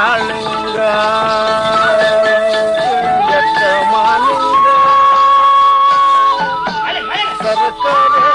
காணுங்க சரத்தரே.